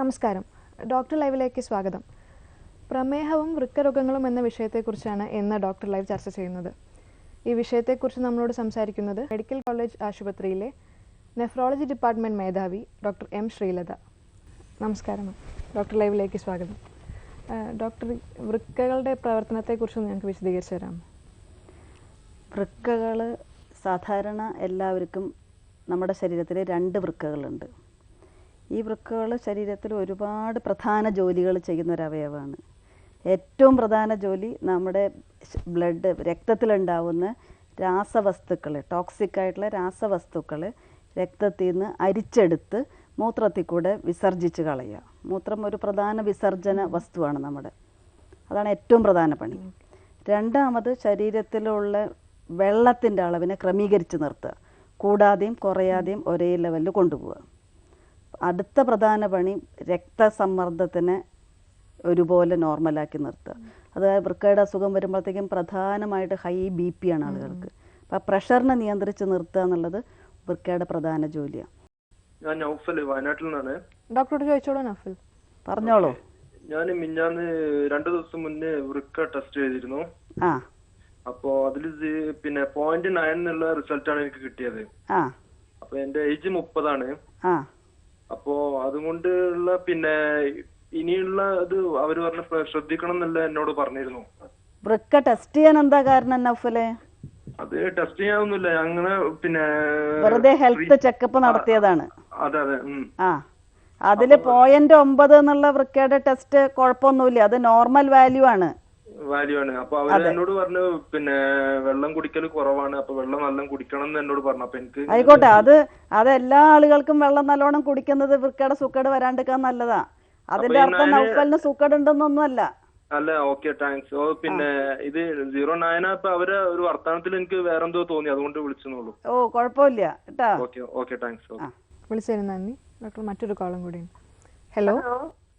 നമസ്കാരം. ഡോക്ടർ ലൈവിലേക്ക് സ്വാഗതം. പ്രമേഹവും വൃക്കരോഗങ്ങളും എന്ന വിഷയത്തെക്കുറിച്ചാണ് ഇന്ന് ഡോക്ടർ ലൈവ് ചർച്ച ചെയ്യുന്നത്. ഈ വിഷയത്തെക്കുറിച്ച് നമ്മളോട് സംസാരിക്കുന്നത് മെഡിക്കൽ കോളേജ് ആശുപത്രിയിലെ നെഫ്രോളജി ഡിപ്പാർട്ട്മെന്റ് മേധാവി ഡോക്ടർ എം ശ്രീലത. നമസ്കാരം ഡോക്ടർ ലൈവിലേക്ക് സ്വാഗതം. ഡോക്ടർ വൃക്കകളുടെ പ്രവർത്തനത്തെക്കുറിച്ച് ഞങ്ങൾക്ക് വിശദീകരിച്ചു തരാമോ വൃക്കകൾ സാധാരണ എല്ലാവർക്കും നമ്മുടെ ശരീരത്തിൽ രണ്ട് വൃക്കകളുണ്ട്. ഈ വൃക്കകൾ ശരീരത്തിൽ ഒരുപാട് പ്രധാന ജോലികൾ ചെയ്യുന്ന ഒരു അവയവമാണ്. ഏറ്റവും പ്രധാന ജോലി നമ്മുടെ ബ്ലഡ് രക്തത്തിലുണ്ടാവുന്ന രാസവസ്തുക്കൾ ടോക്സിക് ആയിട്ടുള്ള രാസവസ്തുക്കൾ രക്തത്തിൽ നിന്ന് അരിച്ചെടുത്ത് മൂത്രത്തിൽ കൂടെ വിസർജിച്ച് കളയുക. മൂത്രം ഒരു പ്രധാന വിസർജന വസ്തുവാണ് നമ്മുടെ. അതാണ് ഏറ്റവും പ്രധാന പണി. രണ്ടാമത് ശരീരത്തിലുള്ള വെള്ളത്തിന്റെ അളവിനെ ക്രമീകരിച്ച് നിർത്തുക. കൂടാതെയും കുറയാതെയും ഒരേ ലെവലിൽ കൊണ്ടുപോവുക. അടുത്ത പ്രധാന പണി രക്തസമ്മർദ്ദത്തിനെ ഒരുപോലെ നോർമലാക്കി നിർത്തുക. അതായത് വൃക്കയുടെ അസുഖം വരുമ്പോഴത്തേക്കും പ്രധാനമായിട്ട് ഹൈ ബി പി ആണ് ആളുകൾക്ക്. അപ്പം പ്രഷറിനെ നിയന്ത്രിച്ച് നിർത്തുക എന്നുള്ളത് വൃക്കയുടെ പ്രധാന ജോലിയാണ്. ഞാൻ നൗഫൽ വയനാട്ടിൽ നിന്നാണ്. ഡോക്ടറോട് ചോദിച്ചോളൂ നൗഫൽ. പറഞ്ഞോളൂ. ഞാൻ മിഞ്ഞാന്ന് രണ്ടു ദിവസം മുന്നേ വൃക്ക ടെസ്റ്റ് ചെയ്തിരുന്നു. ആ. അപ്പോ അതിൽ പിന്നെ പോയിന്റ് നയൻ എന്നുള്ള റിസൾട്ടാണ് എനിക്ക് കിട്ടിയത്. ആ. അപ്പൊ എന്റെ ഏജ് മുപ്പതാണ്. അപ്പോ അതുകൊണ്ടുള്ള പിന്നെ ഇനിയുള്ള ഇത് അവർ പറഞ്ഞ ശ്രദ്ധിക്കണം എന്നല്ല എന്നോട് പറഞ്ഞിരുന്നു. വൃക്ക ടെസ്റ്റ് ചെയ്യാൻ എന്താ കാരണം നൗഫലെ? അത് ടെസ്റ്റ് ചെയ്യാനൊന്നുമില്ല. അങ്ങനെ പിന്നെ വെറുതെ ഹെൽത്ത് ചെക്കപ്പ് നടത്തിയതാണ്. അതെ അതെ ആ അതിൽ പോയിന്റ് ഒമ്പത് എന്നുള്ള വൃക്കയുടെ ടെസ്റ്റ് കുഴപ്പമൊന്നുമില്ല. അത് നോർമൽ വാല്യൂ ആണ്. വാല്യൂ ആണ് അപ്പൊ അവർ എന്നോട് പറഞ്ഞു പിന്നെ വെള്ളം കുടിക്കൽ കുറവാണ്. അപ്പൊ വെള്ളം നല്ലോണം കുടിക്കണം എന്ന് എന്നോട് പറഞ്ഞു. അപ്പൊ എനിക്ക് ആയിക്കോട്ടെ. അത് അത് എല്ലാ ആളുകൾക്കും വെള്ളം നല്ലോണം കുടിക്കുന്നത് വൃക്കയുടെ സുക്കേട് വരാണ്ടിരിക്കാൻ നല്ലതാ. അതിന്റെ അർത്ഥം നൗഫലിന് സുക്കേട് ഉണ്ടെന്നൊന്നും അല്ല. അല്ല ഓക്കെ താങ്ക്സ്. ഓ പിന്നെ ഇത് സീറോ നയൻ അപ്പൊ അവരെ ഒരു വർത്തമാനത്തിൽ എനിക്ക് വേറെന്തോ തോന്നി. അതുകൊണ്ട് വിളിച്ചെന്നുള്ളൂ ഓ കുഴപ്പമില്ല. കേട്ടാ. Okay okay thanks. വിളിച്ചതിന് നന്ദി. ഡോക്ടർ മറ്റൊരു കോളും കൂടിയുണ്ട്. ഹലോ.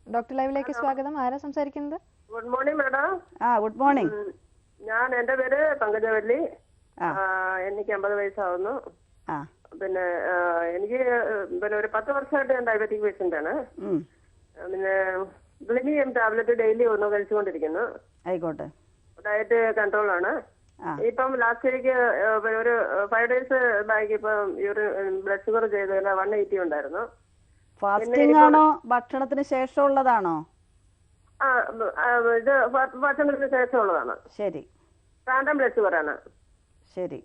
ഡോക്ടർ ലൈവിലേക്ക് സ്വാഗതം. ആരാ സംസാരിക്കുന്നത്? ഗുഡ് മോർണിംഗ് മാഡം ആ ഗുഡ് മോർണിംഗ് ഞാൻ എന്റെ പേര് പങ്കജവല്ലി എനിക്ക് അമ്പത് വയസ്സാവുന്നു. പിന്നെ എനിക്ക് പിന്നെ ഒരു പത്ത് വർഷമായിട്ട് ഞാൻ ഡയബറ്റിക് പേഷ്യന്റ് ആണ്. പിന്നെ ഗ്ലിനിയം ടാബ്ലറ്റ് ഡെയിലി ഒന്ന് കഴിച്ചുകൊണ്ടിരിക്കുന്നു. ആയിക്കോട്ടെ. ഡയറ്റ് കൺട്രോൾ ആണ്. ഇപ്പം ലാസ്റ്റ് വീക്ക് ഒരു ഫൈവ് ഡേയ്സ് ബാക്ക് ഇപ്പം യൂറിൻ ബ്ലഡ് ഷുഗർ ചെയ്തതിൽ വൺ എയ്റ്റി ഉണ്ടായിരുന്നു. ഫാസ്റ്റിംഗ് ആണോ? ഭക്ഷണത്തിന് ശേഷമുള്ളതാണോ? ആ ആ, ഇത് ഭക്ഷണത്തിന് ശേഷമുള്ളതാണ്. ശരി. റാൻഡം ബ്ലഡ് ഷുഗർ ശരി.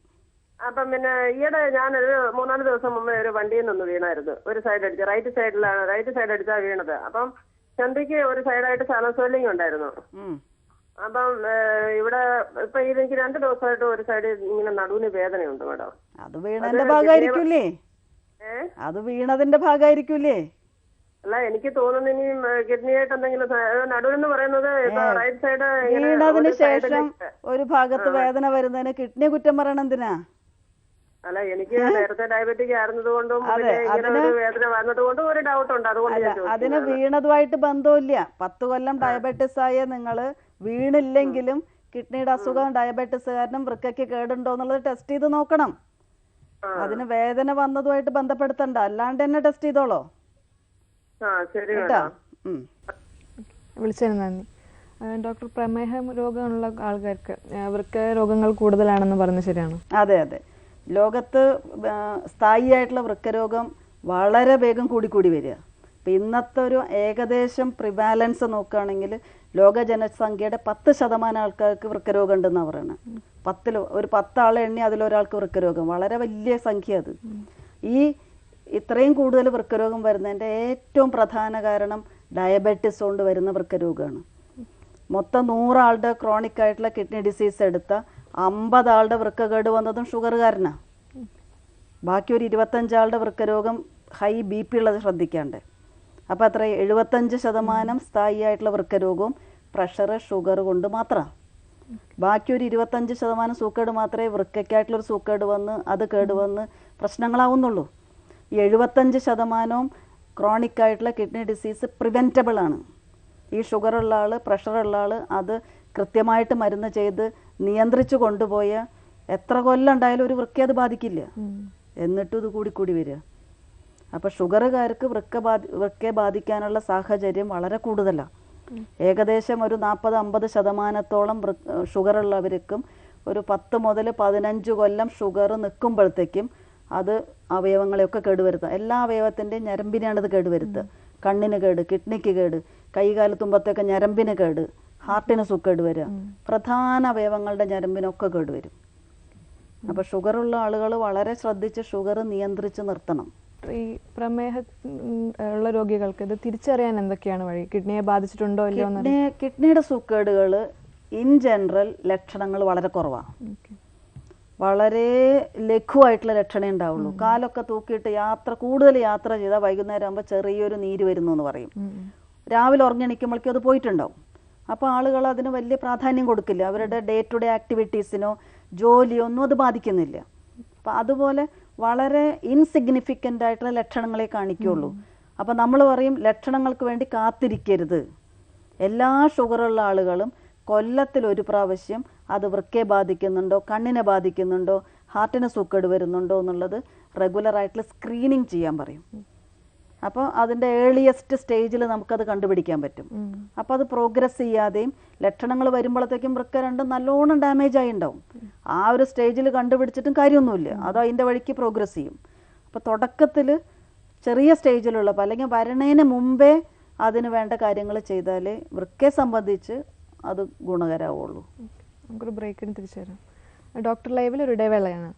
അപ്പം പിന്നെ ഈയിടെ ഞാനൊരു മൂന്നാൽ ദിവസം മുമ്പേ ഒരു വണ്ടിയിൽ നിന്ന് വീണായിരുന്നു. ഒരു സൈഡ് അടിച്ച് റൈറ്റ് സൈഡിലാണ് റൈറ്റ് സൈഡ് അടിച്ചാ വീണത്. അപ്പം ചന്തിക്ക് ഒരു സൈഡായിട്ട് സ്ഥലം സ്വെല്ലിംഗ് ഉണ്ടായിരുന്നു. ഉം, അപ്പം ഏഹ്, ഇവിടെ ഇപ്പൊ ഇതെനിക്ക് രണ്ട് ദിവസമായിട്ട് ഒരു സൈഡ് ഇങ്ങനെ നടുവിന് വേദനയുണ്ട് മേഡം. അത് വീണതിന്റെ ഭാഗമായിരിക്കൂലേ ഏഹ് അത് വീണതിന്റെ ഭാഗമായിരിക്കൂലേ അല്ല എനിക്ക് തോന്നുന്നു ഇനി കിഡ്നി ആയിട്ട് എന്തെങ്കിലും നടുവെന്ന് പറയുന്നത് റൈറ്റ് സൈഡ് വീണതിന് ശേഷം ഒരു ഭാഗത്ത് വേദന വരുന്നതിന് കിഡ്നി കുറ്റം പറയണം എന്തിനാ? അല്ല എനിക്ക് നേരത്തെ ഡയബറ്റിക് ആയിരുന്നത് കൊണ്ടും അതെ, അതിന് വേദന വന്നത് കൊണ്ടും ഒരു ഡൗട്ട് ഉണ്ട്. അതുകൊണ്ട് അതിന്. വീണതുമായിട്ട് ബന്ധമില്ല പത്ത് കൊല്ലം ഡയബറ്റിസ് ആയ നിങ്ങൾ വീണില്ലെങ്കിലും കിഡ്നിയുടെ അസുഖം ഡയബറ്റിസ് കാരണം വൃക്കയ്ക്ക് കേടുണ്ടോ എന്നുള്ളത് ടെസ്റ്റ് ചെയ്ത് നോക്കണം. അതിന് വേദന വന്നതുമായിട്ട് ബന്ധപ്പെടുത്തണ്ട. അല്ലാണ്ട് തന്നെ ടെസ്റ്റ് ചെയ്തോളോ? കേട്ടോ. വിളിച്ചതിന് നന്ദി. ഡോക്ടർ പ്രമേഹ രോഗമുള്ള ആൾക്കാർക്ക് അവർക്ക് രോഗങ്ങൾ കൂടുതലാണെന്ന് പറഞ്ഞു ശരിയാണ്? അതെ അതെ. ലോകത്ത് സ്ഥായിയായിട്ടുള്ള വൃക്കരോഗം വളരെ വേഗം കൂടിക്കൂടി വരിക. അപ്പം ഇന്നത്തെ ഒരു ഏകദേശം പ്രിവാലൻസ് നോക്കുകയാണെങ്കിൽ ലോക ജനസംഖ്യയുടെ പത്ത് ശതമാനം ആൾക്കാർക്ക് വൃക്കരോഗം ഉണ്ടെന്നാണ് പറയുന്നത് പത്തിൽ ഒരു പത്താളെ എണ്ണി അതിലൊരാൾക്ക് വൃക്കരോഗം. വളരെ വലിയ സംഖ്യ അത്. ഈ ഇത്രയും കൂടുതൽ വൃക്കരോഗം വരുന്നതിന്റെ ഏറ്റവും പ്രധാന കാരണം ഡയബറ്റിസ് കൊണ്ട് വരുന്ന വൃക്കരോഗമാണ്. മൊത്തം നൂറാളുടെ ക്രോണിക് ആയിട്ടുള്ള കിഡ്നി ഡിസീസ് എടുത്ത അമ്പത് ആളുടെ വൃക്കകേട് വന്നതും ഷുഗർ കാരനാണ് ബാക്കി ഒരു ഇരുപത്തഞ്ചാളുടെ വൃക്കരോഗം ഹൈ ബി പി ഉള്ളത് ശ്രദ്ധിക്കാണ്ട്. അപ്പോൾ അത്ര എഴുപത്തഞ്ച് ശതമാനം സ്ഥായി ആയിട്ടുള്ള വൃക്കരോഗവും പ്രഷർ ഷുഗർ കൊണ്ട് മാത്രമാണ് ബാക്കി ഒരു ഇരുപത്തഞ്ച് ശതമാനം സൂക്കേട് മാത്രമേ വൃക്കയ്ക്കായിട്ടുള്ളൊരു സൂക്കേട് വന്ന് അത് കേട് വന്ന് പ്രശ്നങ്ങളാവുന്നുള്ളൂ. എഴുപത്തഞ്ച് ശതമാനവും ക്രോണിക് ആയിട്ടുള്ള കിഡ്നി ഡിസീസ് പ്രിവെന്റബിൾ ആണ്. ഈ ഷുഗറുള്ള ആൾ പ്രഷറുള്ള ആൾ അത് കൃത്യമായിട്ട് മരുന്ന് ചെയ്ത് നിയന്ത്രിച്ചു കൊണ്ടുപോയ എത്ര കൊല്ലം ഉണ്ടായാലും ഒരു വൃക്ക അത് ബാധിക്കില്ല. എന്നിട്ടും ഇത് കൂടി കൂടി വരിക. അപ്പോൾ ഷുഗറുകാർക്ക് വൃക്ക ബാധി വൃക്കയെ ബാധിക്കാനുള്ള സാഹചര്യം വളരെ കൂടുതലാണ് ഏകദേശം ഒരു നാൽപ്പത് അമ്പത് ശതമാനത്തോളം ഷുഗറുള്ളവർക്കും ഒരു പത്ത് മുതൽ പതിനഞ്ച് കൊല്ലം ഷുഗർ നിൽക്കുമ്പോഴത്തേക്കും അത് അവയവങ്ങളെയൊക്കെ കേടുവരുത്തുക. എല്ലാ അവയവത്തിന്റെയും ഞരമ്പിനെയാണ് ഇത് കേടുവരുത്തുക. കണ്ണിന് കേട് കിഡ്നിക്ക് കേട് കൈകാല തുമ്പത്തൊക്കെ ഞരമ്പിന് കേട് ഹാർട്ടിന് സുക്കേട് വരിക പ്രധാന അവയവങ്ങളുടെ ഞരമ്പിനൊക്കെ കേടുവരും. അപ്പോൾ ഷുഗറുള്ള ആളുകൾ വളരെ ശ്രദ്ധിച്ച് ഷുഗർ നിയന്ത്രിച്ച് നിർത്തണം. ഈ പ്രമേഹ ഉള്ള രോഗികൾക്ക് ഇത് തിരിച്ചറിയാൻ എന്തൊക്കെയാണ് വഴി? കിഡ്നിയെ ബാധിച്ചിട്ടുണ്ടോ ഇല്ലയോ കിഡ്നിയുടെ സുക്കേടുകൾ ഇൻ ജനറൽ ലക്ഷണങ്ങൾ വളരെ കുറവാണ് വളരെ ലഘുവായിട്ടുള്ള രക്ഷണേ ഉണ്ടാവുള്ളൂ. കാലൊക്കെ തൂക്കിയിട്ട് യാത്ര കൂടുതൽ യാത്ര ചെയ്താൽ വൈകുന്നേരം ആകുമ്പോൾ ചെറിയൊരു നീര് വരുന്നു എന്ന് പറയും രാവിലെ ഉറങ്ങിണിക്കുമ്പോഴേക്കും അത് പോയിട്ടുണ്ടാവും. അപ്പോൾ ആളുകൾ അതിന് വലിയ പ്രാധാന്യം കൊടുക്കില്ല. അവരുടെ ഡേ ടു ഡേ ആക്ടിവിറ്റീസിനോ ജോലിയോ ഒന്നും അത് ബാധിക്കുന്നില്ല. അപ്പം അതുപോലെ വളരെ ഇൻസിഗ്നിഫിക്കന്റ് ആയിട്ടുള്ള ലക്ഷണങ്ങളെ കാണിക്കുള്ളൂ അപ്പം നമ്മൾ പറയും ലക്ഷണങ്ങൾക്ക് വേണ്ടി കാത്തിരിക്കരുത്. എല്ലാ ഷുഗറുള്ള ആളുകളും കൊല്ലത്തിൽ ഒരു പ്രാവശ്യം അത് വൃക്കയെ ബാധിക്കുന്നുണ്ടോ കണ്ണിനെ ബാധിക്കുന്നുണ്ടോ ഹാർട്ടിന് സൂക്കേട് വരുന്നുണ്ടോ എന്നുള്ളത് റെഗുലറായിട്ടുള്ള സ്ക്രീനിങ് ചെയ്യാൻ പറയും. അപ്പോൾ അതിന്റെ ഏർലിയസ്റ്റ് സ്റ്റേജിൽ നമുക്കത് കണ്ടുപിടിക്കാൻ പറ്റും. അപ്പോൾ അത് പ്രോഗ്രസ് ചെയ്യാതെയും ലക്ഷണങ്ങൾ വരുമ്പോഴത്തേക്കും വൃക്ക രണ്ടും നല്ലോണം ഡാമേജ് ആയി ഉണ്ടാവും ആ ഒരു സ്റ്റേജിൽ കണ്ടുപിടിച്ചിട്ടും കാര്യമൊന്നുമില്ല. അത് അതിന്റെ വഴിക്ക് പ്രോഗ്രസ് ചെയ്യും. അപ്പോൾ തുടക്കത്തിൽ ചെറിയ സ്റ്റേജിലുള്ളപ്പോൾ അല്ലെങ്കിൽ വരണേന് മുമ്പേ അതിന് വേണ്ട കാര്യങ്ങൾ ചെയ്താൽ വൃക്കയെ സംബന്ധിച്ച് അത് ഗുണകരമാവുള്ളൂ. നമുക്കൊരു ബ്രേക്കിന് തിരിച്ചു വരാം ഡോക്ടർ ലൈവിൽ ഒരു ഇടവേളയാണ്.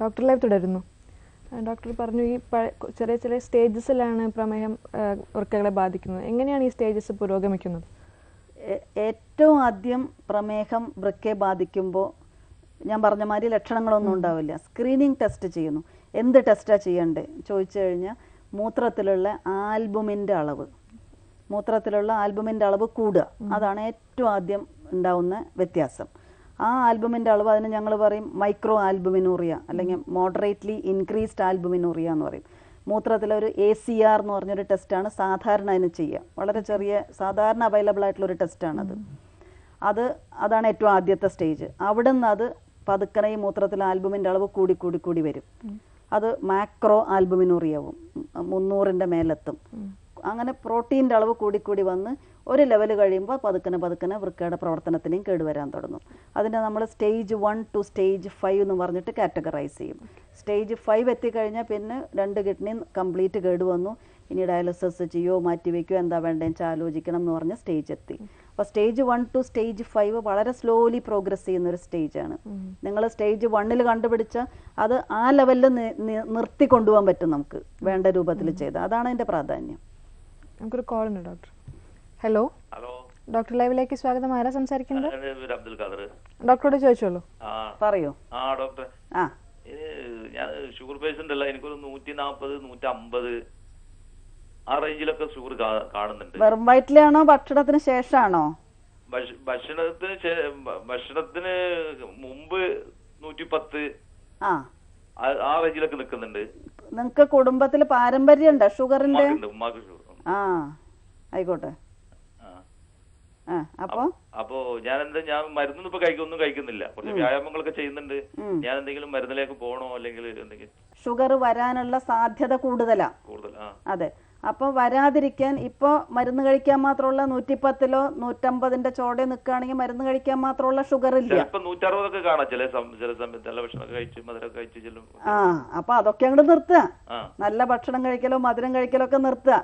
ഡോക്ടർ ലൈവ് തുടരുന്നു. ഡോക്ടർ പറഞ്ഞു ഈ ചെറിയ ചെറിയ സ്റ്റേജസിലാണ് പ്രമേഹം വൃക്കകളെ ബാധിക്കുന്നത്. എങ്ങനെയാണ് ഈ സ്റ്റേജസ് പുരോഗമിക്കുന്നത്? ഏറ്റവും ആദ്യം പ്രമേഹം വൃക്കയെ ബാധിക്കുമ്പോൾ ഞാൻ പറഞ്ഞ മാതിരി ലക്ഷണങ്ങളൊന്നും ഉണ്ടാവില്ല. സ്ക്രീനിങ് ടെസ്റ്റ് ചെയ്യുന്നു. എന്ത് ടെസ്റ്റാണ് ചെയ്യേണ്ടത് ചോദിച്ചു കഴിഞ്ഞാൽ മൂത്രത്തിലുള്ള ആൽബുമിന്റെ അളവ്. മൂത്രത്തിലുള്ള ആൽബുമിന്റെ അളവ് കൂടുക. അതാണ് ഏറ്റവും ആദ്യം ഉണ്ടാവുന്ന വ്യത്യാസം. ആ ആൽബുമിന്റെ അളവ് അതിന് ഞങ്ങൾ പറയും മൈക്രോ ആൽബുമിനൂറിയ അല്ലെങ്കിൽ മോഡറേറ്റ്ലി ഇൻക്രീസ്ഡ് ആൽബുമിനൂറിയ എന്ന് പറയും. മൂത്രത്തിലെ ഒരു എ സി ആർ എന്ന് പറഞ്ഞൊരു ടെസ്റ്റാണ് സാധാരണ അതിന് ചെയ്യുക. വളരെ ചെറിയ സാധാരണ അവൈലബിൾ ആയിട്ടുള്ള ഒരു ടെസ്റ്റാണത് അത് അതാണ് ഏറ്റവും ആദ്യത്തെ സ്റ്റേജ് അവിടെ നിന്ന് അത് പതുക്കനെ ഈ മൂത്രത്തിൽ ആൽബുമിന്റെ അളവ് കൂടി കൂടി കൂടി വരും. അത് മാക്രോ ആൽബുമിനൂറിയാവും. മുന്നൂറിന്റെ മേലെത്തും. അങ്ങനെ പ്രോട്ടീന്റെ അളവ് കൂടി കൂടി വന്ന് ഒരു ലെവൽ കഴിയുമ്പോൾ പതുക്കനെ പതുക്കനെ വൃക്കയുടെ പ്രവർത്തനത്തിനെയും കേടുവരാൻ തുടങ്ങും. അതിനെ നമ്മൾ stage one two stage five എന്ന് പറഞ്ഞിട്ട് കാറ്റഗറൈസ് ചെയ്യും. സ്റ്റേജ് ഫൈവ് എത്തിക്കഴിഞ്ഞാൽ പിന്നെ രണ്ട് കിഡ്നിയും കംപ്ലീറ്റ് കേടുവന്നു. ഇനി ഡയാലിസിസ് ചെയ്യോ മാറ്റി വയ്ക്കുകയോ എന്താ വേണ്ടതെന്ന് വെച്ചാൽ ആലോചിക്കണം എന്ന് പറഞ്ഞ സ്റ്റേജ് എത്തി. അപ്പോൾ stage one two stage five വളരെ സ്ലോലി പ്രോഗ്രസ് ചെയ്യുന്ന ഒരു സ്റ്റേജാണ് നിങ്ങൾ സ്റ്റേജ് വണ്ണിൽ കണ്ടുപിടിച്ച അത് ആ ലെവലിൽ നിർത്തി കൊണ്ടുപോകാൻ പറ്റും നമുക്ക് വേണ്ട രൂപത്തിൽ ചെയ്ത്. അതാണ് അതിന്റെ പ്രാധാന്യം. നമുക്കൊരു കോൾ ഉണ്ട് ഡോക്ടർ ഹലോ ഹലോ ഡോക്ടർ ലൈവിലേക്ക് സ്വാഗതം. ആരാ സംസാരിക്കുന്നത്? അബ്ദുൽ ഖാദർ ഡോക്ടറോട് ചോദിച്ചോളൂ. ആ. പറയൂ. ആ ഡോക്ടർ ആ. ഞാൻ ഷുഗർ പേഷ്യന്റ് അല്ല. എനിക്കൊരു നൂറ്റി നാൽപ്പത് നൂറ്റി അമ്പത് ആ റേഞ്ചിലൊക്കെ ഷുഗർ കാണുന്നുണ്ട്. വെറും വയറ്റിലാണോ ഭക്ഷണത്തിന് ശേഷമാണോ ഭക്ഷണത്തിന് ഭക്ഷണത്തിന് മുമ്പ് നൂറ്റി പത്ത് ആ റേഞ്ചിലൊക്കെ നിൽക്കുന്നുണ്ട്. നിങ്ങക്ക് കുടുംബത്തിൽ പാരമ്പര്യം ഉണ്ടോ ഷുഗറിന്റെ ആ ആയിക്കോട്ടെ. അപ്പോ? അപ്പോ ഞാൻ എന്താ ഞാൻ മരുന്നൊന്നും ഇപ്പൊ കഴിക്കൊന്നും കഴിക്കുന്നില്ല. കുറച്ച് വ്യായാമങ്ങളൊക്കെ ചെയ്യുന്നുണ്ട്. ഞാൻ എന്തെങ്കിലും മരുന്നിലേക്ക് പോകണോ അല്ലെങ്കിൽ എന്തെങ്കിലും ഷുഗർ വരാനുള്ള സാധ്യത കൂടുതലാ. കൂടുതൽ അതെ. അപ്പോൾ വരാതിരിക്കാൻ ഇപ്പോൾ മരുന്ന് കഴിക്കാൻ മാത്രമുള്ള നൂറ്റിപ്പത്തിലോ നൂറ്റമ്പതിന്റെ ചോടെ നിൽക്കുകയാണെങ്കിൽ മരുന്ന് കഴിക്കാൻ മാത്രമുള്ള ഷുഗർ ഇല്ല. ചിലപ്പോ നൂറ്ററുപതൊക്കെ കാണാം. ചില ചില സമയത്ത് നല്ല ഭക്ഷണമൊക്കെ കഴിച്ച് മധുരമൊക്കെ കഴിച്ച് ചെല്ലും. ആ അപ്പൊ അതൊക്കെ അങ്ങോട്ട് നിർത്തുക. നല്ല ഭക്ഷണം കഴിക്കലോ മധുരം കഴിക്കലോ ഒക്കെ നിർത്തുക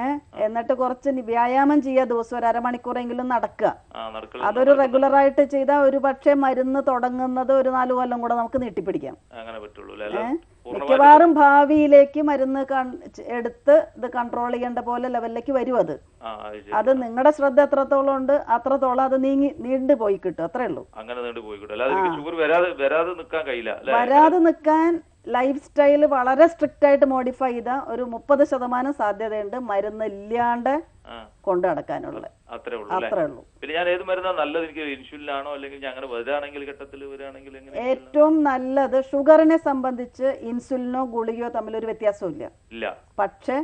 ഏഹ് എന്നിട്ട് കുറച്ച് വ്യായാമം ചെയ്യുക. ദിവസം ഒരു അരമണിക്കൂറെങ്കിലും നടക്കുക. അതൊരു റെഗുലർ ആയിട്ട് ചെയ്താൽ ഒരു പക്ഷേ മരുന്ന് തുടങ്ങുന്നത് ഒരു നാല് കൊല്ലം കൂടെ നമുക്ക് നീട്ടിപ്പിടിക്കാം. അങ്ങനെ പറ്റുള്ളൂ മിക്കവാറും ഭാവിയിലേക്ക് മരുന്ന് എടുത്ത് ഇത് കൺട്രോൾ ചെയ്യേണ്ട പോലെ ലെവലിലേക്ക് വരും അത്. അത്. നിങ്ങളുടെ ശ്രദ്ധ എത്രത്തോളം ഉണ്ട് അത്രത്തോളം അത് നീങ്ങി നീണ്ടു പോയി കിട്ടും അത്രേ ഉള്ളൂ. അങ്ങനെ നീണ്ടു പോയി വരാതെ നിൽക്കാൻ കഴിയില്ല വരാതെ നിൽക്കാൻ ലൈഫ് സ്റ്റൈൽ വളരെ സ്ട്രിക്റ്റ് ആയിട്ട് മോഡിഫൈ ചെയ്ത ഒരു മുപ്പത് ശതമാനം സാധ്യതയുണ്ട് മരുന്ന് ഇല്ലാണ്ട് കൊണ്ടു നടക്കാനുള്ള അത്രേ ഉള്ളൂ അല്ലേ? അത്രേ ഉള്ളൂ പിന്നെ ഞാൻ ഏത് മരുന്നാ നല്ലത്? എനിക്ക് അല്ലെങ്കിൽ അങ്ങനെ ഘട്ടത്തിൽ ഏറ്റവും നല്ലത് ഷുഗറിനെ സംബന്ധിച്ച് ഇൻസുലിനോ ഗുളികയോ ഒരു വ്യത്യാസമില്ല ഇല്ല. പക്ഷെ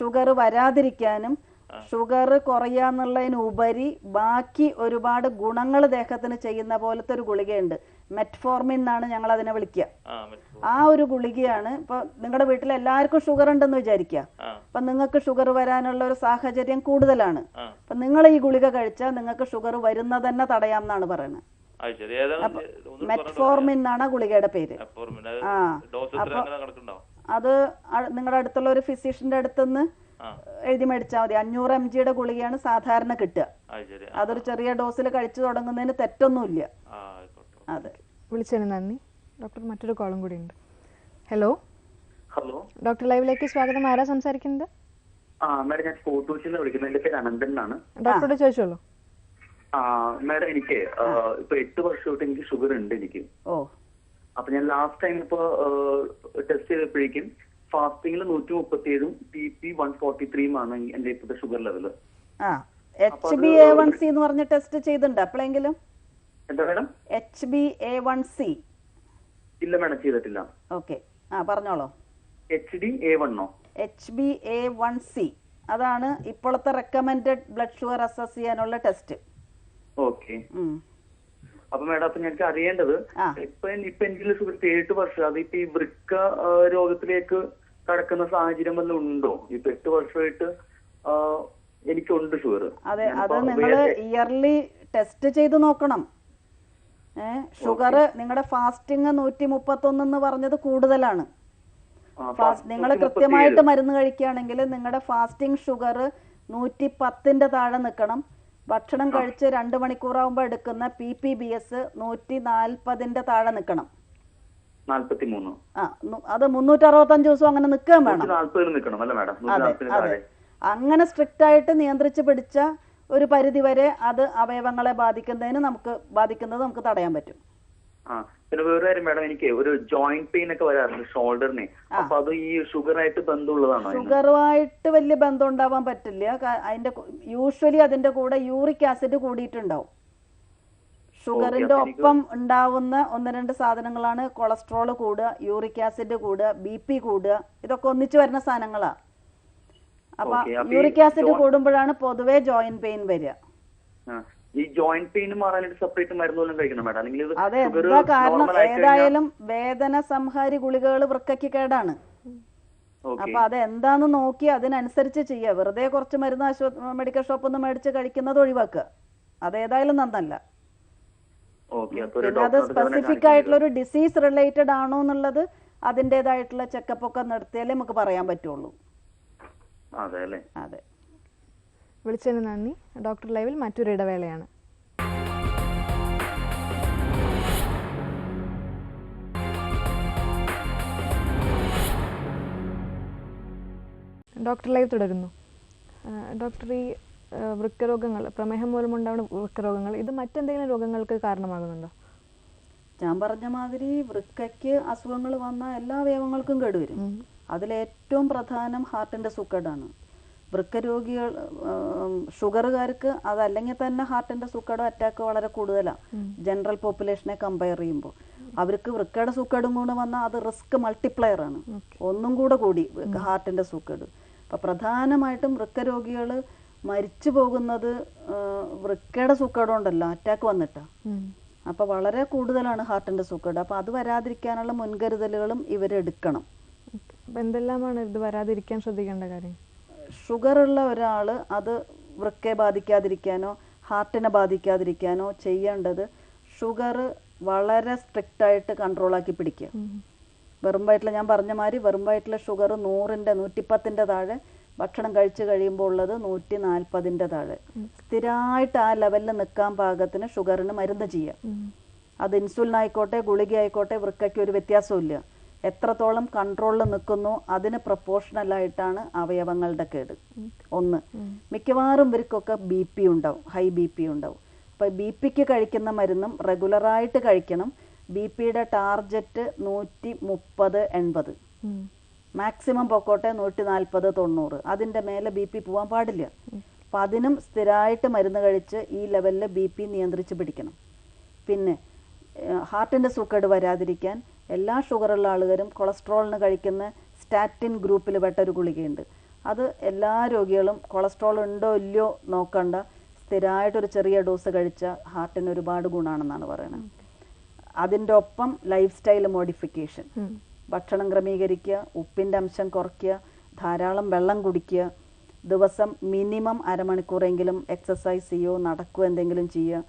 ഷുഗർ വരാതിരിക്കാനും ഷുഗർ കുറയാന്നുള്ളതിനുപരി ബാക്കി ഒരുപാട് ഗുണങ്ങൾ ദേഹത്തിന് ചെയ്യുന്ന പോലത്തെ ഒരു ഗുളികയുണ്ട്. മെറ്റ്ഫോർമിൻ എന്നാണ് ഞങ്ങൾ അതിനെ വിളിക്കുക. ആ ഒരു ഗുളികയാണ് ഇപ്പൊ നിങ്ങളുടെ വീട്ടിൽ എല്ലാവർക്കും ഷുഗർ ഉണ്ടെന്ന് വിചാരിക്കുക അപ്പൊ നിങ്ങൾക്ക് ഷുഗർ വരാനുള്ള ഒരു സാഹചര്യം കൂടുതലാണ്. അപ്പൊ നിങ്ങൾ ഈ ഗുളിക കഴിച്ചാൽ നിങ്ങൾക്ക് ഷുഗർ വരുന്നത് തന്നെ തടയാം എന്നാണ് പറയുന്നത് മെറ്റ്ഫോർമിൻ എന്നാണ് ആ ഗുളികയുടെ പേര്. ആ, അപ്പൊ- അത് നിങ്ങളുടെ അടുത്തുള്ള ഒരു ഫിസിഷ്യന്റെ അടുത്തുനിന്ന് എഴുതി മേടിച്ചാൽ മതി. അഞ്ഞൂറ് എം ജിയുടെ ഗുളികയാണ് സാധാരണ കിട്ടുക. അതൊരു ചെറിയ ഡോസിൽ കഴിച്ചു തുടങ്ങുന്നതിന് തെറ്റൊന്നുമില്ല. ആ അതെ. വിളിച്ചതിന് നന്ദി. ഡോക്ടർ മറ്റൊരു കോളും കൂടി ഉണ്ട്. ഹലോ? ഹലോ? ഡോക്ടർ ലൈവിലേക്ക് സ്വാഗതം. ആരാ സംസാരിക്കുന്നത്? ആ മാഡം ഞാൻ ഫോർട്ടൂസിൽ നിന്ന് വിളിക്കുന്നത് എന്റെ പേര് അനന്തൻ എന്നാണ്. ഡോക്ടറോട് ചോദിച്ചോളൂ. ആ മാഡം എനിക്ക് ഇപ്പൊ എട്ട് വർഷമായിട്ട് എനിക്ക് ഷുഗർ ഉണ്ട് എനിക്ക്. ഓ. അപ്പൊ ഞാൻ ലാസ്റ്റ് ടൈം ഇപ്പൊ ടെസ്റ്റ് ചെയ്തപ്പോഴേക്കും ഫാസ്റ്റിംഗിൽ നൂറ്റി മുപ്പത്തി ഏഴും ബി പി വൺ ഫോർട്ടി ത്രീയും ആണ് എന്റെ ഇപ്പോഴത്തെ sugar level H B A one C എന്ന് പറഞ്ഞ ടെസ്റ്റ് ചെയ്തിട്ടുണ്ട്. എന്താ madam? H B A one C. ഇല്ല മാഡം ചെയ്തിട്ടില്ല. ഓക്കെ. ആ പറഞ്ഞോളോ. H D A വണ്ണോ? H B A one C. അതാണ് ഇപ്പോഴത്തെ റെക്കമെൻഡഡ് ബ്ലഡ് ഷുഗർ അസസ് ചെയ്യാനുള്ള ടെസ്റ്റ് ഓക്കെ. അപ്പൊ മാഡം അപ്പൊ ഞങ്ങൾക്ക് അറിയേണ്ടത്. ഇപ്പൊ ഇപ്പൊ എനിക്ക് സുഹൃത്ത് എട്ട് വർഷം. അതിപ്പോ ഈ വൃക്ക രോഗത്തിലേക്ക് കടക്കുന്ന സാഹചര്യം വല്ലതും ഉണ്ടോ? ഇപ്പൊ എട്ട് വർഷമായിട്ട് എനിക്കുണ്ട് ഷുഗർ. അതെ അത് നിങ്ങൾ ഇയർലി ടെസ്റ്റ് ചെയ്ത് നോക്കണം. ഷുഗർ നിങ്ങളുടെ ഫാസ്റ്റിംഗ് നൂറ്റി മുപ്പത്തൊന്ന് എന്ന് പറഞ്ഞത് കൂടുതലാണ്. നിങ്ങൾ കൃത്യമായിട്ട് മരുന്ന് കഴിക്കുകയാണെങ്കിൽ നിങ്ങളുടെ ഫാസ്റ്റിംഗ് ഷുഗർ നൂറ്റി പത്തിന്റെ താഴെ നിൽക്കണം ഭക്ഷണം കഴിച്ച് രണ്ട് മണിക്കൂറാകുമ്പോൾ എടുക്കുന്ന പി പി ബി എസ് നൂറ്റി നാൽപ്പതിന്റെ താഴെ നിൽക്കണം അത് മുന്നൂറ്റി ആ മുന്നൂറ്ററുപത്തഞ്ച് ദിവസം അങ്ങനെ നിക്കാൻ വേണം. നിൽക്കണം അല്ലേ മാഡം? അതെ അതെ. അങ്ങനെ സ്ട്രിക്റ്റ് ആയിട്ട് നിയന്ത്രിച്ച് പിടിച്ച ഒരു പരിധി വരെ അത് അവയവങ്ങളെ ബാധിക്കുന്നതിന് നമുക്ക് ബാധിക്കുന്നത് നമുക്ക് തടയാൻ പറ്റും. പിന്നെ വേറെ കാര്യം മാഡം എനിക്ക് ഒരു ജോയിന്റ് പെയിൻ ഒക്കെ വരാറുണ്ട് ഷോൾഡറിന് അപ്പൊ അത് ഈ ഷുഗർ ആയിട്ട് ബന്ധമുള്ളതാണോ ഷുഗറുമായിട്ട് വലിയ ബന്ധം ഉണ്ടാവാൻ പറ്റില്ല അതിന്റെ യൂഷ്വലി അതിന്റെ കൂടെ യൂറിക് ആസിഡ് കൂടിയിട്ടുണ്ടാവും. ഷുഗറിന്റെ ഒപ്പം ഉണ്ടാവുന്ന ഒന്ന് രണ്ട് സാധനങ്ങളാണ് കൊളസ്ട്രോൾ കൂടുക യൂറിക് ആസിഡ് കൂടുക ബി പി കൂടുക. ഇതൊക്കെ ഒന്നിച്ചു വരുന്ന സാധനങ്ങളാ. അപ്പൊ യൂറിക് ആസിഡ് കൂടുമ്പോഴാണ് പൊതുവെ ജോയിന്റ് പെയിൻ വരിക. ഈ ജോയിന്റ് പെയിൻ മാറാനായിട്ട് സെപ്പറേറ്റ് മരുന്ന് വല്ലതും കഴിക്കണം മാഡം അല്ലെങ്കിൽ അതെ എന്താ കാരണം? ഏതായാലും വേദന സംഹാരി ഗുളികകൾ വൃക്കയ്ക്ക് കേടാണ്. അപ്പൊ അത് എന്താന്ന് നോക്കി അതിനനുസരിച്ച് ചെയ്യുക വെറുതെ കുറച്ച് മരുന്ന് ആശുപത്രി മെഡിക്കൽ ഷോപ്പിൽ നിന്ന് മേടിച്ച് കഴിക്കുന്നത് ഒഴിവാക്കുക. അതേതായാലും നന്നല്ല. പിന്നെ അത് സ്പെസിഫിക് ആയിട്ടുള്ള ഒരു ഡിസീസ് റിലേറ്റഡ് ആണോ എന്നുള്ളത് അതിന്റെതായിട്ടുള്ള ചെക്കപ്പ് ഒക്കെ നടത്തിയാലേ നമുക്ക് പറയാൻ പറ്റുള്ളൂ. അതെ. വിളിച്ചതിന് നന്ദി. ഡോക്ടർ ലൈവിൽ മറ്റൊരു ഇടവേളയാണ്. ഡോക്ടർ ലൈവ് തുടരുന്നു. ഡോക്ടർ ഈ വൃക്കരോഗങ്ങൾ പ്രമേഹം മൂലമുണ്ടാവുന്ന വൃക്കരോഗങ്ങൾ ഇത് മറ്റെന്തെങ്കിലും രോഗങ്ങൾക്ക് കാരണമാകുന്നുണ്ടോ? ഞാൻ പറഞ്ഞ മാതിരി വൃക്കയ്ക്ക് അസുഖങ്ങൾ വന്നാൽ എല്ലാ അവയവങ്ങൾക്കും കേടുവരും. അതിലേറ്റവും പ്രധാനം ഹാർട്ടിന്റെ സുക്കേടാണ് വൃക്ക രോഗികൾ ഷുഗറുകാർക്ക് അതല്ലെങ്കിൽ തന്നെ ഹാർട്ടിന്റെ സുക്കേടും അറ്റാക്ക് വളരെ കൂടുതലാണ്. ജനറൽ പോപ്പുലേഷനെ കമ്പയർ ചെയ്യുമ്പോൾ. അവർക്ക് വൃക്കയുടെ സുക്കേടും കൂടെ വന്നാൽ അത് റിസ്ക് മൾട്ടിപ്ലയർ ആണ്. ഒന്നും കൂടെ കൂടി ഹാർട്ടിന്റെ സുക്കേട്. അപ്പൊ പ്രധാനമായിട്ടും വൃക്ക രോഗികൾ മരിച്ചു പോകുന്നത് വൃക്കയുടെ സുക്കേട് കൊണ്ടല്ല അറ്റാക്ക് വന്നിട്ടാ. അപ്പൊ വളരെ കൂടുതലാണ് ഹാർട്ടിന്റെ സുക്കേട്. അപ്പൊ അത് വരാതിരിക്കാനുള്ള മുൻകരുതലുകളും ഇവരെടുക്കണം. അപ്പം എന്തെല്ലാമാണ് ഇത് വരാതിരിക്കാൻ ശ്രദ്ധിക്കേണ്ട കാര്യം? ഷുഗർ ഉള്ള ഒരാൾ അത് വൃക്കയെ ബാധിക്കാതിരിക്കാനോ ഹാർട്ടിനെ ബാധിക്കാതിരിക്കാനോ ചെയ്യേണ്ടത് ഷുഗർ വളരെ സ്ട്രിക്റ്റ് ആയിട്ട് കൺട്രോൾ ആക്കി പിടിക്കുക വെറും വയറ്റിൽ ഞാൻ പറഞ്ഞ മാതിരി വെറും വയറ്റിലെ ഷുഗർ നൂറിന്റെ നൂറ്റിപ്പത്തിന്റെ താഴെ ഭക്ഷണം കഴിച്ചു കഴിയുമ്പോൾ ഉള്ളത് നൂറ്റി നാൽപ്പതിന്റെ താഴെ സ്ഥിരമായിട്ട് ആ ലെവലിൽ നിൽക്കാൻ പാകത്തിന് ഷുഗറിന് മരുന്ന് ചെയ്യുക. അത് ഇൻസുലിൻ ആയിക്കോട്ടെ ഗുളിക ആയിക്കോട്ടെ വൃക്കയ്ക്ക് ഒരു വ്യത്യാസമില്ല എത്രത്തോളം കൺട്രോളിൽ നിൽക്കുന്നു അതിന് പ്രപ്പോർഷണൽ ആയിട്ടാണ് അവയവങ്ങളുടെ കേട്. ഒന്ന് മിക്കവാറും ഇവർക്കൊക്കെ ബി പി ഉണ്ടാവും ഹൈ ബി പി ഉണ്ടാവും. അപ്പോൾ ബി പിക്ക് കഴിക്കുന്ന മരുന്നും റെഗുലറായിട്ട് കഴിക്കണം. ബി പിയുടെ ടാർജറ്റ് നൂറ്റി മുപ്പത് എൺപത്. മാക്സിമം പൊക്കോട്ടെ നൂറ്റി നാൽപ്പത് തൊണ്ണൂറ്. അതിന്റെ മേലെ ബി പി പോകാൻ പാടില്ല. അപ്പം അതിനും സ്ഥിരമായിട്ട് മരുന്ന് കഴിച്ച് ഈ ലെവലിൽ ബി പി നിയന്ത്രിച്ച് പിടിക്കണം. പിന്നെ ഹാർട്ടിന്റെ സുക്കേട് വരാതിരിക്കാൻ എല്ലാ ഷുഗറുള്ള ആളുകാരും കൊളസ്ട്രോളിന് കഴിക്കുന്ന സ്റ്റാറ്റിൻ ഗ്രൂപ്പിൽ പെട്ട ഒരു ഗുളികയുണ്ട്. അത് എല്ലാ രോഗികളും കൊളസ്ട്രോൾ ഉണ്ടോ ഇല്ലയോ നോക്കണ്ട. സ്ഥിരമായിട്ടൊരു ചെറിയ ഡോസ് കഴിച്ചാൽ ഹാർട്ടിന് ഒരുപാട് ഗുണമാണെന്നാണ് പറയുന്നത്. അതിന്റെ ഒപ്പം ലൈഫ് സ്റ്റൈൽ മോഡിഫിക്കേഷൻ. ഭക്ഷണം ക്രമീകരിക്കുക ഉപ്പിന്റെ അംശം കുറയ്ക്കുക ധാരാളം വെള്ളം കുടിക്കുക ദിവസം മിനിമം അരമണിക്കൂറെങ്കിലും എക്സസൈസ് ചെയ്യുകയോ നടക്കുകയോ എന്തെങ്കിലും ചെയ്യുക.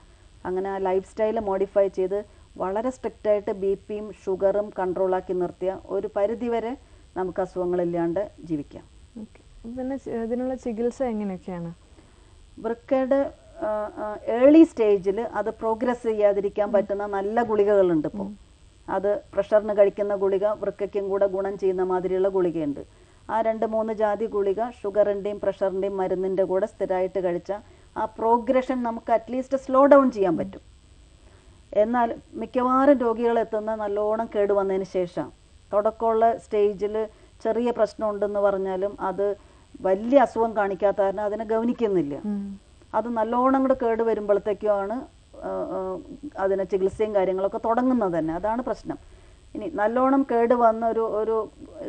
അങ്ങനെ ആ ലൈഫ് സ്റ്റൈൽ മോഡിഫൈ ചെയ്ത് വളരെ സ്ട്രിക്റ്റായിട്ട് ബി പിയും ഷുഗറും കൺട്രോളാക്കി നിർത്തിയ ഒരു പരിധിവരെ നമുക്ക് അസുഖങ്ങളില്ലാണ്ട് ജീവിക്കാം. പിന്നെ ഇതിനുള്ള ചികിത്സ എങ്ങനെയൊക്കെയാണ്? വൃക്കയുടെ ഏർലി സ്റ്റേജിൽ അത് പ്രോഗ്രസ് ചെയ്യാതിരിക്കാൻ പറ്റുന്ന നല്ല ഗുളികകളുണ്ട് ഇപ്പോൾ അത് പ്രഷറിന് കഴിക്കുന്ന ഗുളിക വൃക്കയ്ക്കും കൂടെ ഗുണം ചെയ്യുന്ന മാതിരിയുള്ള ഗുളികയുണ്ട്. ആ രണ്ട് മൂന്ന് ജാതി ഗുളിക ഷുഗറിന്റെയും പ്രഷറിന്റെയും മരുന്നിന്റെ കൂടെ സ്ഥിരമായിട്ട് കഴിച്ചാൽ ആ പ്രോഗ്രഷൻ നമുക്ക് അറ്റ്ലീസ്റ്റ് സ്ലോ ഡൗൺ ചെയ്യാൻ പറ്റും. എന്നാൽ മിക്കവാറും രോഗികൾ എത്തുന്ന നല്ലോണം കേട് കേടുവന്നതിന് ശേഷം തുടക്കമുള്ള സ്റ്റേജിൽ ചെറിയ പ്രശ്നം ഉണ്ടെന്ന് പറഞ്ഞാലും അത് വലിയ അസുഖം കാണിക്കാത്ത കാരണം അതിനെ ഗവനിക്കുന്നില്ല അത് നല്ലോണം കൂടെ കേട് വരുമ്പോഴത്തേക്കുമാണ് അതിനെ ചികിത്സയും കാര്യങ്ങളൊക്കെ തുടങ്ങുന്നത് തന്നെ. അതാണ് പ്രശ്നം. ഇനി നല്ലോണം കേട് വന്ന ഒരു ഒരു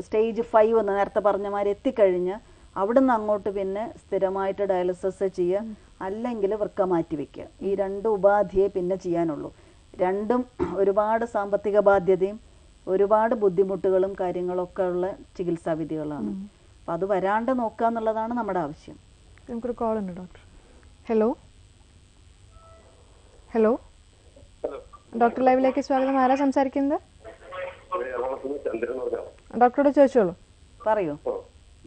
സ്റ്റേജ് ഫൈവ് എന്ന് നേരത്തെ പറഞ്ഞ മാതിരി എത്തിക്കഴിഞ്ഞ് അവിടുന്ന് അങ്ങോട്ട് പിന്നെ സ്ഥിരമായിട്ട് ഡയാലിസിസ് ചെയ്യുക അല്ലെങ്കിൽ വൃക്ക മാറ്റി വെക്കുക ഈ രണ്ട് ഉപാധിയെ പിന്നെ ചെയ്യാനുള്ളൂ. രണ്ടും ഒരുപാട് സാമ്പത്തിക ബാധ്യതയും ഒരുപാട് ബുദ്ധിമുട്ടുകളും കാര്യങ്ങളൊക്കെ ഉള്ള ചികിത്സാ വിധികളാണ് അപ്പം അത് വരാണ്ട് നോക്കുക എന്നുള്ളതാണ് നമ്മുടെ ആവശ്യം. നമുക്കൊരു കോൾ ഉണ്ട് ഡോക്ടർ ഹലോ ഹലോ ഡോക്ടർ ലൈവിലേക്ക് സ്വാഗതം. ആരാ സംസാരിക്കുന്നത്? ഡോക്ടറോട് ചോദിച്ചോളൂ. പറയൂ.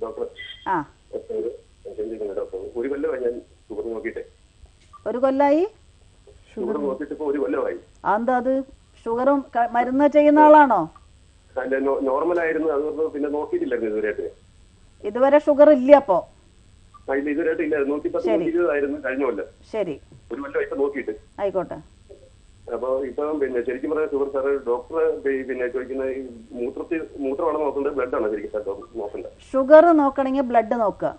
ഡോക്ടർ ആ. ഒരു കൊല്ലായി? ഷുഗർ നോക്കിയിട്ട് ഒരു കൊല്ലമായി. അതെന്താ അത്? ഷുഗറും മരുന്ന് ചെയ്യുന്ന ആളാണോ? നോർമൽ ആയിരുന്നു അത് പിന്നെ നോക്കിയിട്ടില്ലായിരുന്നു ഇതുവരെയായിട്ട്. ഇതുവരെ ഷുഗർ ഇല്ല അപ്പോ? ഇതുവരെയായിട്ട് ഇല്ല. നൂറ്റിപ്പത്ത് ശരി. നൂറ്റി കഴിഞ്ഞ കൊല്ലം. ശരി. ഒരു കൊല്ലം ഇപ്പൊ നോക്കിയിട്ട്. ആയിക്കോട്ടെ. അപ്പൊ ഇപ്പൊ പിന്നെ ശരിക്കും പറഞ്ഞ ഷുഗർ സാറ് ഡോക്ടർ പിന്നെ ചോദിക്കുന്ന മൂത്രത്തിൽ മൂത്രമാണോ നോക്കേണ്ടത്? ബ്ലഡ് ആണോ ശരിക്കും സാർ നോക്കേണ്ടത്? ഷുഗർ നോക്കണമെങ്കിൽ ബ്ലഡ് നോക്കുക.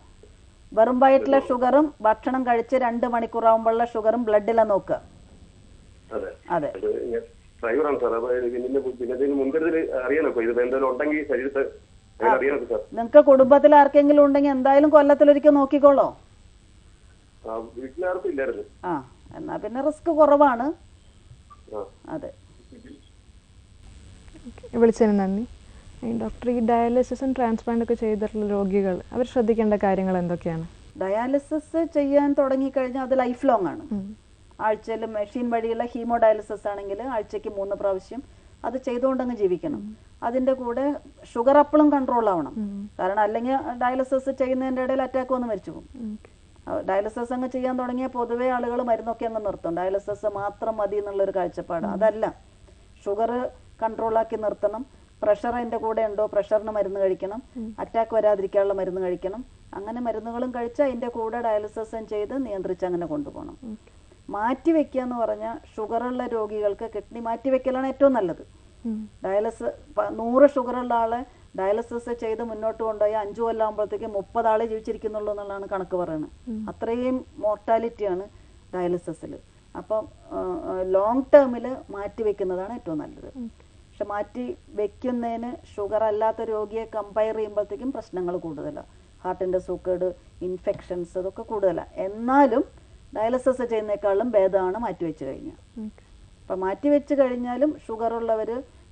വെറും വയറ്റിലെ ഷുഗറും ഭക്ഷണം കഴിച്ച് രണ്ട് മണിക്കൂറാകുമ്പോഴുള്ള ഷുഗറും ബ്ലഡിലെ നോക്കുക. അതെ. ഡ്രൈവറാണ് സാർ. അപ്പൊ ഇതിന് പിന്നെ ഇതിന് മുൻകരുതൽ അറിയാനൊക്കെ ഇത് എന്തെങ്കിലും ഉണ്ടെങ്കിൽ ശരീരത്തെ അങ്ങനെ അറിയാനൊക്കെ സാർ. നിങ്ങൾക്ക് കുടുംബത്തിൽ ആർക്കെങ്കിലും ഉണ്ടെങ്കിൽ എന്തായാലും കൊല്ലത്തിലൊരിക്കൽ നോക്കിക്കോളോ. ആ, വീട്ടിലാർക്കും ഇല്ലായിരുന്നു. ആ എന്നാ പിന്നെ റിസ്ക് കുറവാണ്. അതെ. വിളിച്ചതിന് നന്ദി. ഡോക്ടർ ഈ ഡയാലിസിസും ട്രാൻസ്പ്ലാന്റ് ഒക്കെ ചെയ്തിട്ടുള്ള രോഗികൾ അവർ ശ്രദ്ധിക്കേണ്ട കാര്യങ്ങൾ എന്തൊക്കെയാണ്? ഡയാലിസിസ് ചെയ്യാൻ തുടങ്ങിക്കഴിഞ്ഞാൽ അത് ലൈഫ് ലോങ് ആണ്. ആഴ്ചയിൽ മെഷീൻ വഴിയുള്ള ഹീമോ ഡയാലിസിസ് ആണെങ്കിൽ ആഴ്ചയ്ക്ക് മൂന്ന് പ്രാവശ്യം അത് ചെയ്തുകൊണ്ടങ്ങ് ജീവിക്കണം. അതിന്റെ കൂടെ ഷുഗർ അപ്പളും കൺട്രോൾ ആവണം. കാരണം അല്ലെങ്കിൽ ഡയാലിസിസ് ചെയ്യുന്നതിന്റെ ഇടയിൽ അറ്റാക്ക് വന്ന് മരിച്ചു പോകും. ഡയാലിസിസ് അങ്ങ് ചെയ്യാൻ തുടങ്ങിയ പൊതുവേ ആളുകൾ മരുന്നൊക്കെ അങ്ങ് നിർത്തും. ഡയാലിസിസ് മാത്രം മതി എന്നുള്ളൊരു കാഴ്ചപ്പാട്. അതല്ല. ഷുഗർ കൺട്രോൾ ആക്കി നിർത്തണം. പ്രഷർ അതിന്റെ കൂടെ ഉണ്ടോ? പ്രഷറിന് മരുന്ന് കഴിക്കണം. അറ്റാക്ക് വരാതിരിക്കാനുള്ള മരുന്ന് കഴിക്കണം. അങ്ങനെ മരുന്നുകളും കഴിച്ച് അതിന്റെ കൂടെ ഡയാലിസിസും ചെയ്ത് നിയന്ത്രിച്ച് അങ്ങനെ കൊണ്ടുപോകണം. മാറ്റി വെക്കുക എന്ന് പറഞ്ഞാൽ ഷുഗറുള്ള രോഗികൾക്ക് കിഡ്നി മാറ്റി വെക്കലാണ് ഏറ്റവും നല്ലത്. ഡയാലിസ് ഡയാലിസിസ് ഷുഗർ നൂറ് ഷുഗറുള്ള ആളെ ഡയാലിസിസ് ചെയ്ത് മുന്നോട്ട് കൊണ്ടുപോയി അഞ്ചു കൊല്ലാകുമ്പോഴത്തേക്ക് മുപ്പത് ആളെ ജീവിച്ചിരിക്കുന്നുള്ളൂ എന്നുള്ളതാണ് കണക്ക് പറയുന്നത് അത്രയും മോർട്ടാലിറ്റിയാണ് ഡയാലിസിസിൽ. അപ്പം ലോങ് ടേമിൽ മാറ്റി വെക്കുന്നതാണ് ഏറ്റവും നല്ലത്. പക്ഷെ മാറ്റി വെക്കുന്നതിന് ഷുഗർ അല്ലാത്ത രോഗിയെ കമ്പയർ ചെയ്യുമ്പോഴത്തേക്കും പ്രശ്നങ്ങൾ കൂടുതലാണ് ഹാർട്ടിന്റെ സൂക്കേട് ഇൻഫെക്ഷൻസ് ഇതൊക്കെ കൂടുതലാണ് എന്നാലും ഡയാലിസിസ് ചെയ്യുന്നേക്കാളും ഭേദമാണ് മാറ്റിവെച്ച് കഴിഞ്ഞാൽ. അപ്പം മാറ്റിവെച്ച് കഴിഞ്ഞാലും ഷുഗർ ഉള്ളവർ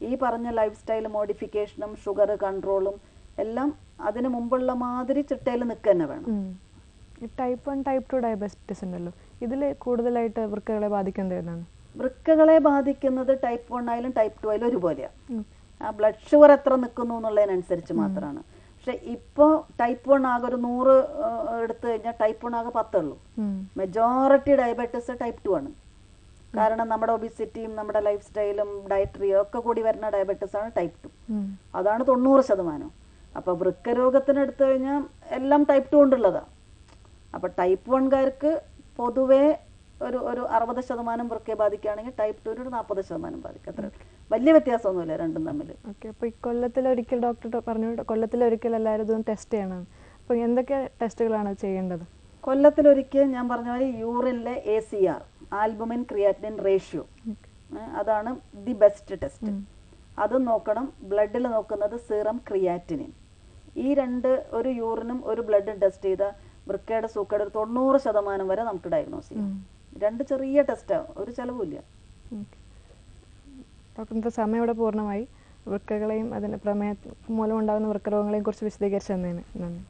ഈ പറഞ്ഞ ലൈഫ് സ്റ്റൈൽ മോഡിഫിക്കേഷനും ഷുഗർ കൺട്രോളും എല്ലാം അതിന് മുമ്പുള്ള മാതിരി ചിട്ടയിൽ നിൽക്കുക തന്നെ വേണം. Type one type two diabetes ഉണ്ടല്ലോ. ഇതിൽ കൂടുതലായിട്ട് വൃക്കകളെ ബാധിക്കുന്നത് ഏതാണ്? വൃക്കകളെ ബാധിക്കുന്നത് ടൈപ്പ് വൺ ആയാലും ടൈപ്പ് ടു ആയാലും ഒരുപോലെയാണ് ആ ബ്ലഡ് ഷുഗർ എത്ര നിൽക്കുന്നു എന്നുള്ളതിനനുസരിച്ച് മാത്രമാണ് പക്ഷെ ഇപ്പോൾ ടൈപ്പ് വൺ ആകെ ഒരു നൂറ് എടുത്തു കഴിഞ്ഞാൽ ടൈപ്പ് വൺ ആകെ പത്തേ ഉള്ളൂ ഉം. മെജോറിറ്റി ഡയബറ്റീസ് ടൈപ്പ് ടു ആണ്. കാരണം നമ്മുടെ ഒബിസിറ്റിയും നമ്മുടെ ലൈഫ് സ്റ്റൈലും ഡയറ്ററിയും ഒക്കെ കൂടി വരുന്ന ഡയബറ്റീസ് ആണ് ടൈപ്പ് ടു. അതാണ് തൊണ്ണൂറ് ശതമാനം. അപ്പോൾ വൃക്കരോഗത്തിന് എടുത്തു കഴിഞ്ഞാൽ എല്ലാം ടൈപ്പ് ടു കൊണ്ടുള്ളതാണ് അപ്പോൾ ടൈപ്പ് വൺകാർക്ക് പൊതുവേ ഒരു ഒരു അറുപത് ശതമാനം വൃക്കയെ ബാധിക്കുകയാണെങ്കിൽ ടൈപ്പ് ടു ഒരു നാൽപ്പത് ശതമാനം ബാധിക്കും. അത്ര വലിയ വ്യത്യാസമൊന്നുമില്ല രണ്ടും തമ്മിൽ. ഓക്കെ അപ്പോൾ ഈ കൊല്ലത്തിലൊരിക്കൽ ഡോക്ടർ പറഞ്ഞു കൊല്ലത്തിലൊരിക്കൽ എല്ലാവരും ഇതൊന്ന് ടെസ്റ്റ് ചെയ്യണം. അപ്പോൾ എന്തൊക്കെ ടെസ്റ്റുകളാണ് ചെയ്യേണ്ടത്? കൊല്ലത്തിലൊരിക്കൽ ഞാൻ പറഞ്ഞ പോലെ യൂറിനിലെ A C R albumin creatinine ratio അതാണ് ദി ബെസ്റ്റ് ടെസ്റ്റ് അത് നോക്കണം ബ്ലഡിൽ നോക്കുന്നത് സീറം ക്രിയാറ്റിനിൻ ഈ രണ്ട് ഒരു യൂറിനും ഒരു ബ്ലഡും ടെസ്റ്റ് ചെയ്ത വൃക്കയുടെ സൂക്കയുടെ ഒരു തൊണ്ണൂറ് ശതമാനം വരെ നമുക്ക് ഡയഗ്നോസ് ചെയ്യാം. രണ്ട് ചെറിയ ടെസ്റ്റാണ് ഒരു ചിലവുമില്ല. ഇന്നത്തെ സമയം ഇവിടെ പൂർണമായി. വൃക്കകളെയും അതിന് പ്രമേഹ മൂലമുണ്ടാകുന്ന വൃക്കരോഗങ്ങളെയും കുറിച്ച് വിശദീകരിച്ചു തന്നതിന് നന്ദി.